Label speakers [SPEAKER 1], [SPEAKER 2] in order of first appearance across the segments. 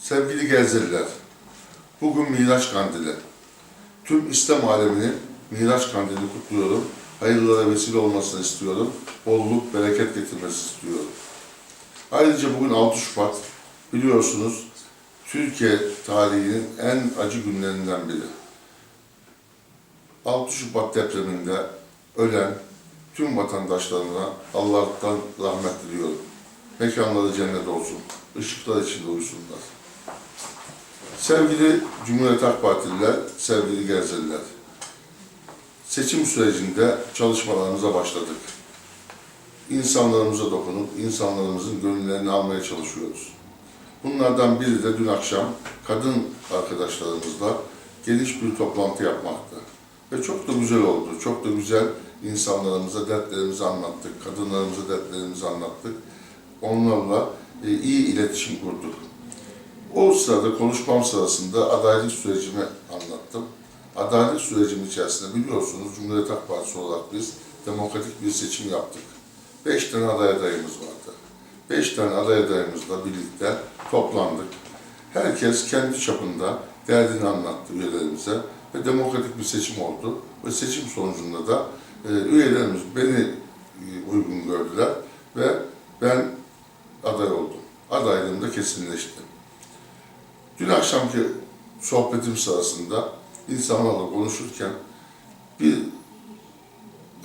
[SPEAKER 1] Sevgili Gerzeliler, bugün Miraç Kandili. Tüm İslam aleminin Miraç Kandili kutluyorum. Hayırlara vesile olmasını istiyorum. Bolluk, bereket getirmesi istiyorum. Ayrıca bugün 6 Şubat, biliyorsunuz Türkiye tarihinin en acı günlerinden biri. 6 Şubat depreminde ölen tüm vatandaşlarına Allah'tan rahmet diliyorum. Mekanları cennet olsun. Işıklar içinde uyusunlar. Sevgili Cumhuriyet Halk Partililer, sevgili Gerzeliler. Seçim sürecinde çalışmalarımıza başladık. İnsanlarımıza dokunup insanlarımızın gönüllerini almaya çalışıyoruz. Bunlardan biri de dün akşam kadın arkadaşlarımızla geniş bir toplantı yapmaktı. Ve çok da güzel oldu. Çok da güzel insanlarımıza dertlerimizi anlattık. Kadınlarımıza dertlerimizi anlattık. Onlarla e, iyi iletişim kurduk. O sırada konuşmam sırasında adaylık sürecimi anlattım. Adaylık sürecim içerisinde biliyorsunuz Cumhuriyet Halk Partisi olarak biz demokratik bir seçim yaptık. Beş tane aday adayımız vardı. Beş tane aday adayımızla birlikte toplandık. Herkes kendi çapında derdini anlattı üyelerimize ve demokratik bir seçim oldu. Ve seçim sonucunda da e, üyelerimiz beni e, uygun gördüler ve ben aday oldum. Adaylığım da kesinleşti. Dün akşamki sohbetim sırasında insanlarla konuşurken bir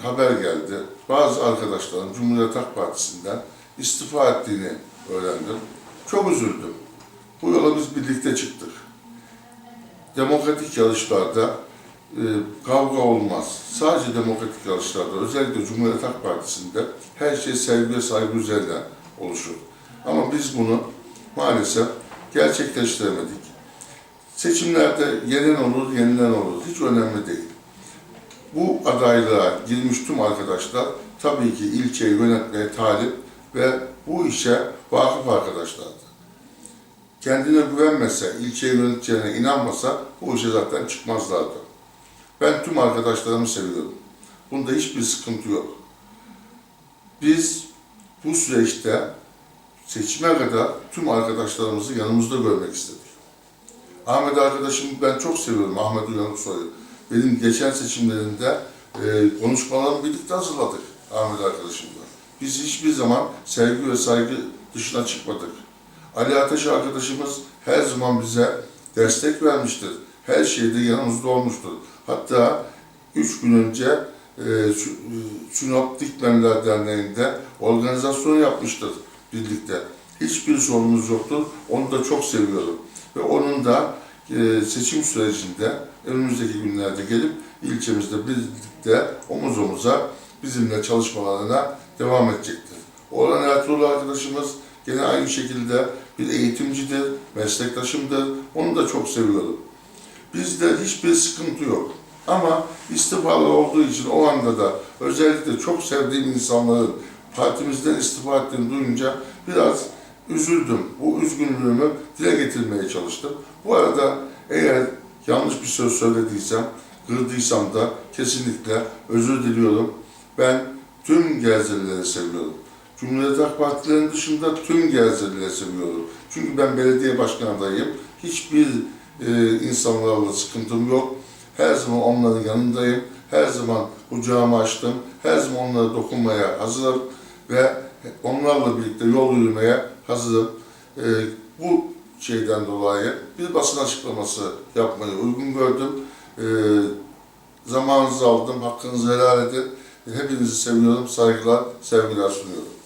[SPEAKER 1] haber geldi. Bazı arkadaşlarım Cumhuriyet Halk Partisi'nden istifa ettiğini öğrendim. Çok üzüldüm. Bu yola biz birlikte çıktık. Demokratik yarışlarda e, kavga olmaz. Sadece demokratik yarışlarda, özellikle Cumhuriyet Halk Partisi'nde her şey sevgi ve saygı üzerine oluşur. Ama biz bunu maalesef gerçekleştiremedik. Seçimlerde yenen olur, yenilen olur. Hiç önemli değil. Bu adaylığa girmiş tüm arkadaşlar tabii ki ilçeyi yönetmeye talip ve bu işe vakıf arkadaşlardı. Kendine güvenmese, ilçeyi yöneteceğine inanmasa bu işe zaten çıkmazlardı. Ben tüm arkadaşlarımı seviyorum. Bunda hiçbir sıkıntı yok. Biz bu süreçte seçime kadar tüm arkadaşlarımızı yanımızda görmek istedik. Ahmet arkadaşımı ben çok seviyorum, Ahmet Uyanıksoy'u. Benim geçen seçimlerinde e, konuşmalarımı birlikte hazırladık Ahmet arkadaşımla. Biz hiçbir zaman sevgi ve saygı dışına çıkmadık. Ali Ateş arkadaşımız her zaman bize destek vermiştir. Her şeyde yanımızda olmuştur. Hatta üç gün önce e, Sü- e, Sinop Dikmenler Derneği'nde organizasyon yapmıştır birlikte. Hiçbir sorunumuz yoktur. Onu da çok seviyorum. Ve onun da e, seçim sürecinde önümüzdeki günlerde gelip ilçemizde birlikte omuz omuza bizimle çalışmalarına devam edecektir. Orhan Ertuğrul arkadaşımız gene aynı şekilde bir eğitimcidir, meslektaşımdır. Onu da çok seviyorum. Bizde hiçbir sıkıntı yok. Ama istifalar olduğu için o anda da özellikle çok sevdiğim insanların partimizden istifa ettiğini duyunca biraz üzüldüm. Bu üzgünlüğümü dile getirmeye çalıştım. Bu arada eğer yanlış bir söz söylediysem, kırdıysam da kesinlikle özür diliyorum. Ben tüm Gerzelileri seviyorum. Cumhuriyet Halk Partilerinin dışında tüm Gerzelileri seviyorum. Çünkü ben belediye başkan. Hiçbir e, insanlarla sıkıntım yok. Her zaman onların yanındayım. Her zaman kucağımı açtım. Her zaman onlara dokunmaya hazırım. Ve onlarla birlikte yol yürümeye hazırım. E, bu şeyden dolayı bir basın açıklaması yapmayı uygun gördüm. E, zamanınızı aldım. Hakkınızı helal edin. Hepinizi seviyorum. Saygılar, sevgiler sunuyorum.